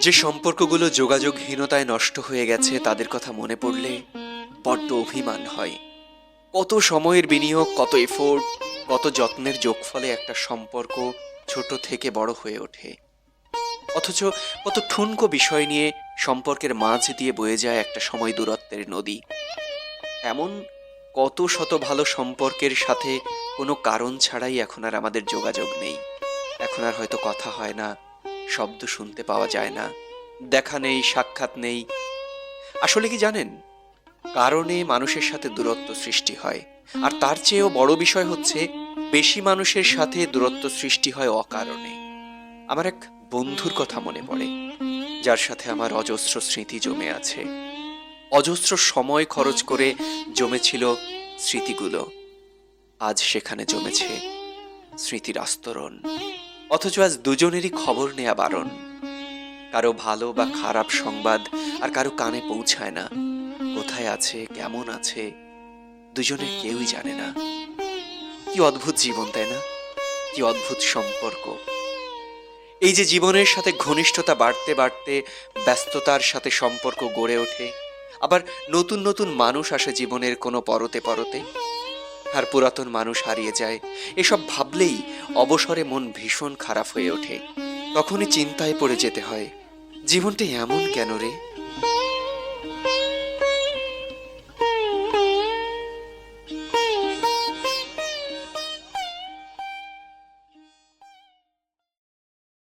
যে সম্পর্কগুলো যোগাযোগহীনতায় নষ্ট হয়ে গেছে, তাদের কথা মনে পড়লে বড্ড অভিমান হয়। কত সময়ের বিনিয়োগ, কত এফোর্ট কত যত্নের যোগফলে একটা সম্পর্ক ছোট থেকে বড় হয়ে ওঠে। অথচ কত ঠুনকো বিষয় নিয়ে সম্পর্কের মাঝ দিয়ে বয়ে যায় একটা সময় দূরত্বের নদী। এমন কত শত ভালো সম্পর্কের সাথে কোনো কারণ ছাড়াই এখন আর আমাদের যোগাযোগ নেই। এখন আর হয়তো কথা হয় না। শব্দ শুনতে পাওয়া যায় না। দেখা নেই, সাক্ষাৎ নেই। আসলে কি জানেন? কারণে মানুষের সাথে দূরত্ব সৃষ্টি হয়। আর তার চেয়েও বড় বিষয় হচ্ছে, বেশি মানুষের সাথে দূরত্ব সৃষ্টি হয় অকারণে। আমার এক বন্ধুর কথা মনে পড়ে, যার সাথে আমার অজস্র স্মৃতি জমে আছে। অজস্র সময় খরচ করে জমেছিল স্মৃতিগুলো। আজ সেখানে জমেছে স্মৃতির আস্তরণ। অথচ আজ দুজনেরই খবর নেয়া বারণ। কারও ভালো বা খারাপ সংবাদ আর কারও কানে পৌঁছায় না। কোথায় আছে, কেমন আছে দুজনের কেউই জানে না। কি অদ্ভুত জীবন, তাই না? কি অদ্ভুত সম্পর্ক। এই যে জীবনের সাথে ঘনিষ্ঠতা বাড়তে বাড়তে ব্যস্ততার সাথে সম্পর্ক গড়ে ওঠে, আবার নতুন নতুন মানুষ আসে জীবনের কোনো পরতে পরতে। আর পুরাতন মানুষ হারিয়ে যায়। এসব ভাবলেই অবসরে মন ভীষণ খারাপ হয়ে ওঠে। তখনই চিন্তায় পড়ে যেতে হয়, জীবনটা এমন কেন রে?